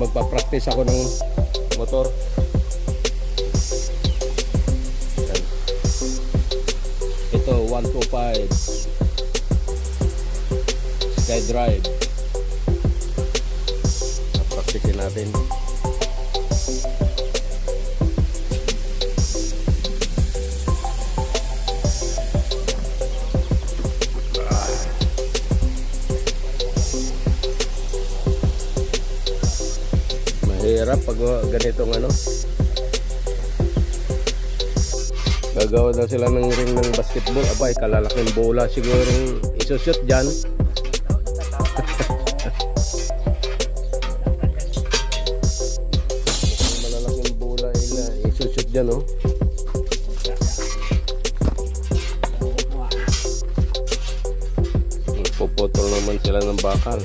magpa-practice ako ng motor. Ito 125 SkyDrive. Practice natin. Mahirap pag ganitong ano. Gagawa daw sila ng ring ng basketball. Abay, kalalaking bola siguro isushoot dyan. Malalaking bola ila isushoot dyan, oh. Puputol naman sila ng bakal.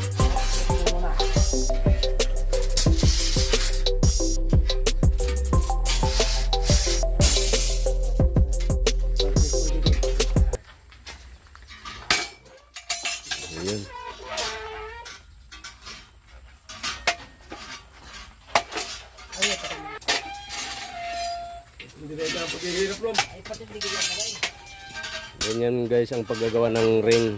Ganyan guys ang paggagawa ng ring.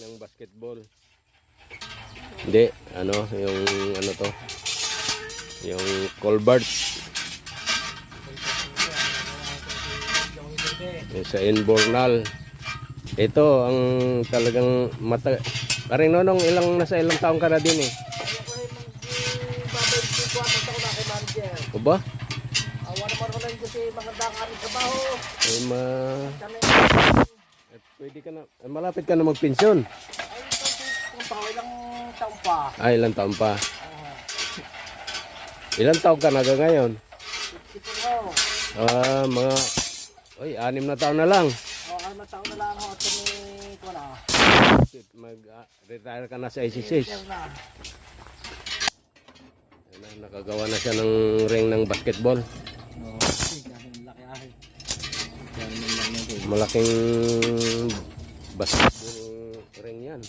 ng basketball. Hindi, ano, yung ano to. Yung Colbert. Yung sa Inbornal. Ito ang talagang mata Paring nonong ilang nasa ilang taong ka na din eh. O ba? Awa naman lang kasi magandang aming trabaho. Ma pwede ka na eh, malapit ka na magpensyon. ay pa ilang taon pa. Ay, ilang taon pa. Ilang taon ka na ngayon? Ah, mga Oy, anim na taon na lang. Ko na. Mag-retire ka na sa ICC. Na. Nakagawa na siya ng ring ng basketball. Oo. Laki ay. Ganun lang yun. Malaking basketball ring yan.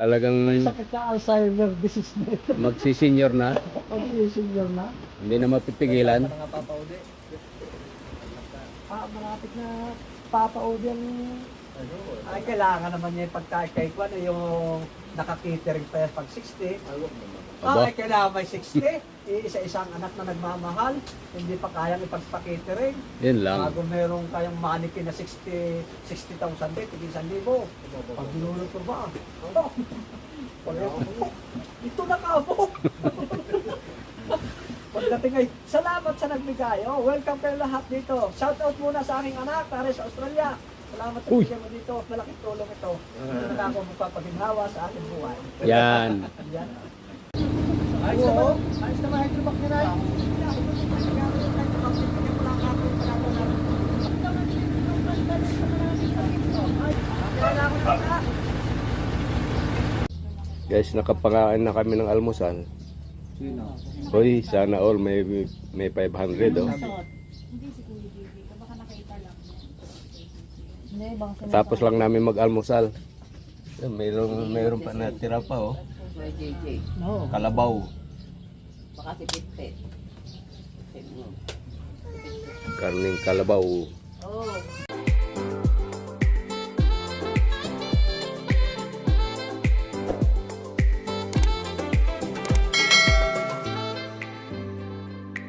Talagang Sakit sa Alzheimer disease na ito. magsisenior na, Pag-senior na. hindi na mapipigilan. Ah, malapit na papaudi ang... Ay, kailangan naman niya yung pagkakay ko, ano yung nakakitering pa yan pag 60. Aba. Ah, ay, kailangan may 60. Isa-isang anak na nagmamahal, hindi pa kayang ipagpakitering. Yun lang. Bago meron kayong mannequin na 60 60,000 din, tigil 1,000. Pag dinulot ko ba? Ito na ka po. Pagdating ay, salamat sa nagbigay. Oh, welcome kayo lahat dito. Shout out muna sa aking anak, para sa Australia. Salamat sa bigyan mo dito. Malaking tulong ito. Ito na ako magpapaginhawa sa aking buhay. Yan. Yan. Ayos naman. Ayos naman hydrovac niya na. Guys, nakapangaan na kami ng almusal. Sino? Hoy, sana all may may 500 oh. Hindi si Kuya Bibi. Baka nakita lang. Hindi, bang Tapos lang namin mag-almusal. Mayroon, mayroon pa natira pa oh. Kalabaw. Baka si Pitpit. Karning kalabaw. Oh,